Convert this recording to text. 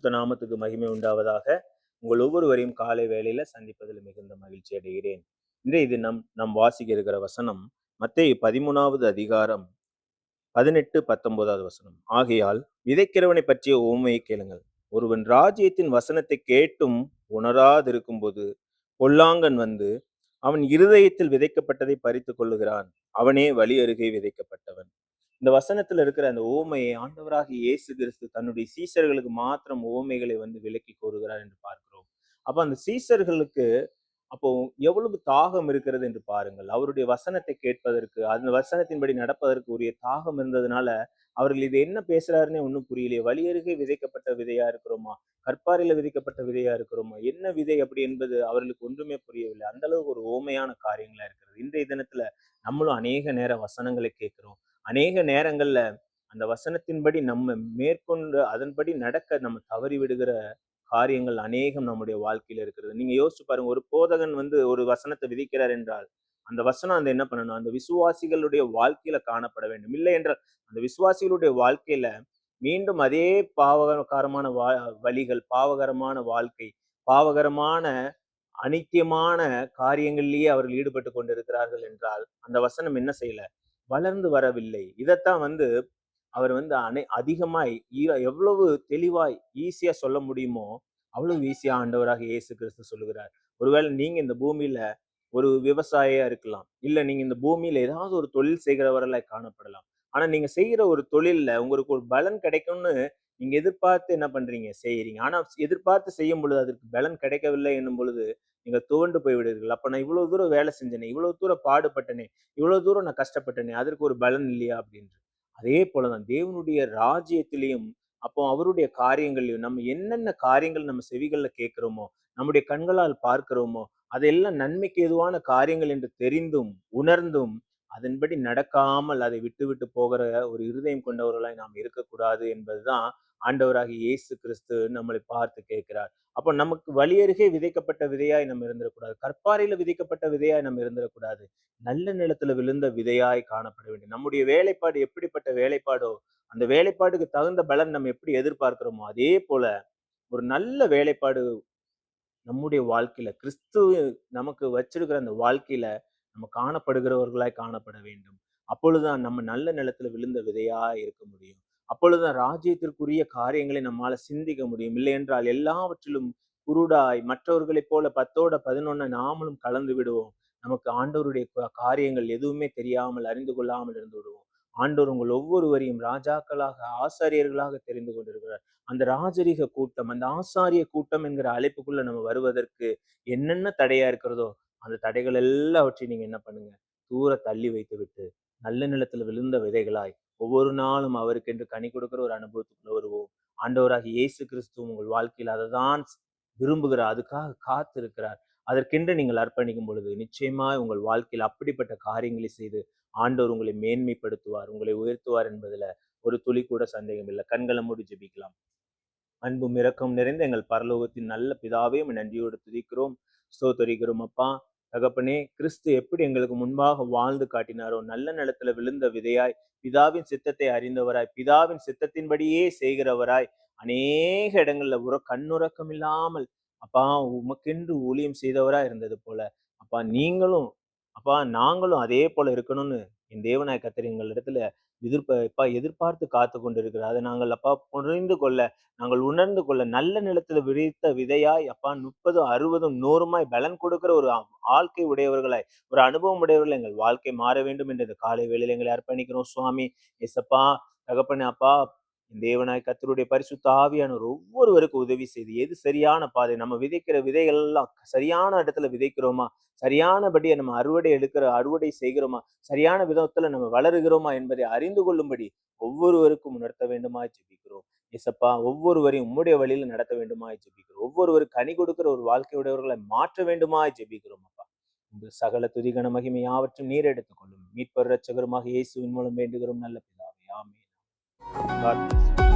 பரிசுத்த நாமத்துக்கு மகிமை உண்டாவதாக உங்கள் ஒவ்வொருவரையும் காலை வேளையில சந்திப்பதில் மிகுந்த மகிழ்ச்சி அடைகிறேன். இன்றைய தினம் நாம் வாசிக்க இருக்கிற வசனம் மத்திய பதிமூணாவது அதிகாரம் பதினெட்டு பத்தொன்பதாவது வசனம். ஆகையால் விதைக்கிறவனை பற்றிய உவமையை கேளுங்கள். ஒருவன் ராஜ்யத்தின் வசனத்தை கேட்டும் உணராதிருக்கும் போது பொல்லாங்கன் வந்து அவன் இருதயத்தில் விதைக்கப்பட்டதை பறித்து கொள்ளுகிறான். அவனே வழி அருகே விதைக்கப்பட்டவன். இந்த வசனத்துல இருக்கிற அந்த ஓமையை ஆண்டவராக இயேசு கிறிஸ்து தன்னுடைய சீசர்களுக்கு மாத்திரம் ஓமைகளை வந்து விலக்கி கூறுகிறார் என்று பார்க்கிறோம். அப்ப அந்த சீசர்களுக்கு அப்போ எவ்வளவு தாகம் இருக்கிறது என்று பாருங்கள். அவருடைய வசனத்தை கேட்பதற்கு அந்த வசனத்தின்படி நடப்பதற்கு உரிய தாகம் இருந்ததுனால அவர்கள் இது என்ன பேசுறாருன்னே ஒன்றும் புரியலையே. வழி அருகே விதைக்கப்பட்ட விதையா இருக்கிறோமா? கற்பாரையில் விதைக்கப்பட்ட விதையா இருக்கிறோமா? என்ன விதை அப்படி என்பது அவர்களுக்கு ஒன்றுமே புரியவில்லை. அந்த அளவுக்கு ஒரு ஓமையான காரியங்களா இருக்கிறது. இன்றைய தினத்துல நம்மளும் அநேக நேர வசனங்களை கேட்கிறோம். அநேக நேரங்கள்ல அந்த வசனத்தின்படி நம்ம மேற்கொண்டு அதன்படி நடக்க நம்ம தவறி விடுகிற காரியங்கள் அநேகம் நம்முடைய வாழ்க்கையில இருக்கிறது. நீங்க யோசிச்சு பாருங்க ஒரு போதகன் வந்து ஒரு வசனத்தை விதிக்கிறார் என்றால் அந்த வசனம் அந்த என்ன பண்ணணும்? அந்த விசுவாசிகளுடைய வாழ்க்கையில காணப்பட வேண்டும். இல்லை என்றால் அந்த விசுவாசிகளுடைய வாழ்க்கையில மீண்டும் அதே பாவகரமான வா வழிகள் பாவகரமான வாழ்க்கை பாவகரமான அனித்தியமான காரியங்களிலேயே அவர்கள் ஈடுபட்டு கொண்டிருக்கிறார்கள் என்றால் அந்த வசனம் என்ன செய்யல? வளர்ந்து வரவில்லை. இதைத்தான் வந்து அவர் வந்து அனை அதிகமாய் எவ்வளவு தெளிவாய் ஈஸியா சொல்ல முடியுமோ அவ்வளவு ஈஸியா ஆண்டவராக இயேசு கிறிஸ்து சொல்லுகிறார். ஒருவேளை நீங்க இந்த பூமியில ஒரு விவசாயியா இருக்கலாம். இல்ல நீங்க இந்த பூமியில ஏதாவது ஒரு தொழில் செய்கிறவர்களாய் காணப்படலாம். ஆனா நீங்க செய்யற ஒரு தொழில்ல உங்களுக்கு ஒரு பலன் கிடைக்கும்னு நீங்க எதிர்பார்த்து என்ன பண்றீங்க? செய்யறீங்க ஆனா எதிர்பார்த்து செய்யும் பொழுது அதற்கு பலன் கிடைக்கவில்லை என்னும் பொழுது நீங்க துவண்டு போய் விடுவீர்கள் அப்ப நான் இவ்வளவு தூரம் வேலை செஞ்சேனே இவ்வளவு தூரம் பாடுபட்டனே இவ்வளவு தூரம் நான் கஷ்டப்பட்டனே அதற்கு ஒரு பலன் இல்லையா அப்படின்ட்டு. அதே போலதான் தேவனுடைய ராஜ்யத்திலையும் அப்போ அவருடைய காரியங்களையும் நம்ம என்னென்ன காரியங்கள் நம்ம செவிகள்ல கேட்கிறோமோ நம்முடைய கண்களால் பார்க்கிறோமோ அதெல்லாம் நன்மைக்கு எதுவான காரியங்கள் என்று தெரிந்தும் உணர்ந்தும் அதன்படி நடக்காமல் அதை விட்டு விட்டு போகிற ஒரு இருதயம் கொண்டவர்களாய் நாம் இருக்கக்கூடாது என்பதுதான் ஆண்டவராகி இயேசு கிறிஸ்து நம்மளை பார்த்து கேட்கிறார். அப்போ நமக்கு வழியருகே விதைக்கப்பட்ட விதையாய் நம்ம இருந்துடக்கூடாது. கற்பாறையில விதைக்கப்பட்ட விதையாய் நம்ம இருந்துடக்கூடாது. நல்ல நிலத்துல விழுந்த விதையாய் காணப்பட வேண்டும். நம்முடைய வேலைப்பாடு எப்படிப்பட்ட வேலைப்பாடோ அந்த வேலைப்பாடுக்கு தகுந்த பலன் நம்ம எப்படி எதிர்பார்க்கிறோமோ அதே போல ஒரு நல்ல வேலைப்பாடு நம்முடைய வாழ்க்கையில கிறிஸ்து நமக்கு வச்சிருக்கிற அந்த வாழ்க்கையில நம்ம காணப்படுகிறவர்களாய் காணப்பட வேண்டும். அப்பொழுதுதான் நம்ம நல்ல நிலத்துல விழுந்த விதையா இருக்க முடியும். அப்பொழுதுதான் ராஜ்யத்திற்குரிய காரியங்களை நம்மால சிந்திக்க முடியும். இல்லை என்றால் எல்லாவற்றிலும் குருடாய் மற்றவர்களைப் போல பத்தோட பதினொன்ன நாமளும் கலந்து விடுவோம். நமக்கு ஆண்டவருடைய காரியங்கள் எதுவுமே தெரியாமல் அறிந்து கொள்ளாமல் இருந்து விடுவோம். ஆண்டவர் உங்கள் ஒவ்வொருவரையும் ராஜாக்களாக ஆசாரியர்களாக தெரிந்து கொண்டிருக்கிறார். அந்த ராஜரீக கூட்டம் அந்த ஆசாரிய கூட்டம் என்கிற அழைப்புக்குள்ள நம்ம வருவதற்கு என்னென்ன தடையா இருக்கிறதோ அந்த தடைகள் எல்லாவற்றையும் நீங்க என்ன பண்ணுங்க? தூர தள்ளி வைத்து விட்டு நல்ல நிலத்துல விழுந்த விதைகளாய் ஒவ்வொரு நாளும் அவருக்கென்று கனி கொடுக்கிற ஒரு அனுபவத்துக்குள்ள வருவோம். ஆண்டவராக இயேசு கிறிஸ்து உங்கள் வாழ்க்கையில் அதை தான் விரும்புகிறார். அதுக்காக காத்திருக்கிறார். அதற்கென்று நீங்கள் அர்ப்பணிக்கும் பொழுது நிச்சயமாய் உங்கள் வாழ்க்கையில் அப்படிப்பட்ட காரியங்களை செய்து ஆண்டவர் உங்களை மேன்மைப்படுத்துவார் உங்களை உயர்த்துவார் என்பதில் ஒரு துளி கூட சந்தேகம் இல்லை. கண்களை மூடி ஜெபிக்கலாம். அன்பும் இரக்கம் நிறைந்த எங்கள் பரலோகத்தின் நல்ல பிதாவே நன்றியோடு துதிக்கிறோம். ஸ்தோத்தரிக்கிறோம் அப்பா. தகப்பனே கிறிஸ்து எப்படி எங்களுக்கு முன்பாக வாழ்ந்து காட்டினாரோ நல்ல நிலத்துல விழுந்த விதையாய் பிதாவின் சித்தத்தை அறிந்தவராய் பிதாவின் சித்தத்தின்படியே செய்கிறவராய் அநேக இடங்கள்ல உற கண்ணுறக்கம் இல்லாமல் அப்பா உமக்கென்று ஊழியம் செய்தவராய் இருந்தது போல அப்பா நீங்களும் அப்பா நாங்களும் அதே போல இருக்கணும்னு என் தேவநாய கத்திரி எங்கள் இடத்துல எதிர்ப்ப அப்பா எதிர்பார்த்து காத்து கொண்டிருக்கிற அதை நாங்கள் அப்பா புரிந்து கொள்ள நாங்கள் உணர்ந்து கொள்ள நல்ல நிலத்துல விரித்த விதையாய் அப்பா முப்பதும் அறுபதும் நூறுமாய் பலன் கொடுக்கிற ஒரு ஆ- வாழ்க்கை உடையவர்களாய் ஒரு அனுபவம் உடையவர்கள் எங்கள் வாழ்க்கை மாற வேண்டும் என்று இந்த காலை வேளையில எங்களை அர்ப்பணிக்கிறோம். சுவாமி எசப்பா தகப்பனே அப்பா தேவனாய் கத்தருடைய பரிசுத்த ஆவியானவர் ஒவ்வொருவருக்கும் உதவி செய்து எது சரியான பாதை நம்ம விதைக்கிற விதைகள் எல்லாம் சரியான இடத்துல விதைக்கிறோமா? சரியானபடியை நம்ம அறுவடை எடுக்கிற அறுவடை செய்கிறோமா? சரியான விதத்துல நம்ம வளருகிறோமா என்பதை அறிந்து கொள்ளும்படி ஒவ்வொருவருக்கும் உணர்த்த வேண்டுமா ஜெபிக்கிறோம். இசப்பா ஒவ்வொருவரையும் உம்முடைய வழியில நடத்த வேண்டுமாய் ஜெபிக்கிறோம். ஒவ்வொருவரும் கனி கொடுக்கிற ஒரு வாழ்க்கையுடையவர்களை மாற்ற வேண்டுமா ஜெபிக்கிறோமா. சகல துதிகன மகிமை யாவற்றும் நீர் எடுத்துக்கொள்ளும் மீட்பர் ரட்சகருமாக இயேசுவின் மூலம் வேண்டுகிறோம் நல்ல பிதாவே ஆமே God bless you.